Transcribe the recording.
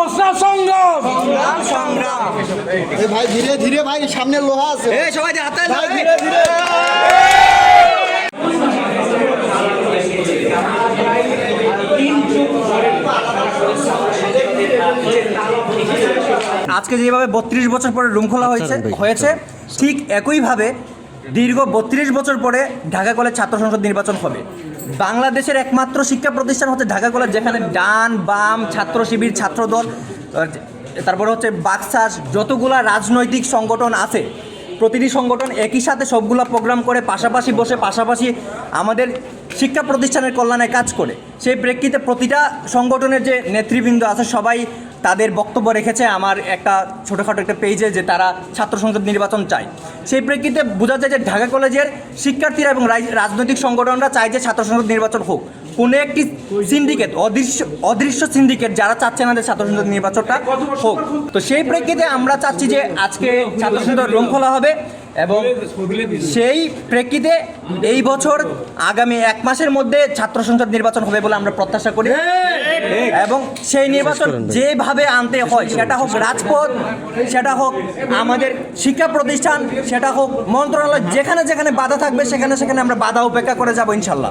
আপোষ সংগ্রাম। সংগ্রাম ভাই ধীরে ধীরে ভাই সামনে লোহা আছে। সবাই হাতে ভাই ধীরে ধীরে। আজকে যেভাবে বত্রিশ বছর পরে রুম খোলা হয়েছে হয়েছে ঠিক একইভাবে দীর্ঘ বত্রিশ বছর পরে ঢাকা কলেজ ছাত্র সংসদ নির্বাচন হবে। বাংলাদেশের একমাত্র শিক্ষা প্রতিষ্ঠান হচ্ছে ঢাকা কলেজ, যেখানে ডান, বাম ছাত্র শিবির, ছাত্রদল তারপরে হচ্ছে বাকসাস, যতগুলা রাজনৈতিক সংগঠন আছে, প্রতিটি সংগঠন একই সাথে সবগুলা প্রোগ্রাম করে, পাশাপাশি বসে, পাশাপাশি আমাদের শিক্ষা প্রতিষ্ঠানের কল্যাণে কাজ করে। সেই প্রেক্ষিতে প্রতিটা সংগঠনের যে নেতৃবৃন্দ আছে সবাই তাদের বক্তব্য রেখেছে আমার একটা ছোটোখাটো একটা পেজে যে তারা ছাত্র সংসদ নির্বাচন চায়। সেই প্রেক্ষিতে বোঝা যায় যে ঢাকা কলেজের শিক্ষার্থীরা এবং রাজ- রাজনৈতিক সংগঠনরা চায় যে ছাত্র সংসদ নির্বাচন হোক। কোনো একটি সিন্ডিকেট অদৃশ্য অদৃশ্য সিন্ডিকেট যারা চাচ্ছে না যে ছাত্র সংসদ নির্বাচনটা হোক। তো সেই প্রেক্ষিতে আমরা চাচ্ছি যে আজকে ছাত্র সংসদ রুম খোলা হবে। এবং সেই প্রেক্ষিতে এই বছর আগামী এক মাসের মধ্যে ছাত্র সংসদ নির্বাচন হবে বলে আমরা প্রত্যাশা করি। এবং সেই নির্বাচন যেভাবে আনতে হয় সেটা হোক রাজপথ সেটা হোক আমাদের শিক্ষা প্রতিষ্ঠান সেটা হোক মন্ত্রণালয় যেখানে যেখানে বাধা থাকবে সেখানে সেখানে আমরা বাধা উপেক্ষা করে যাব ইনশাল্লাহ।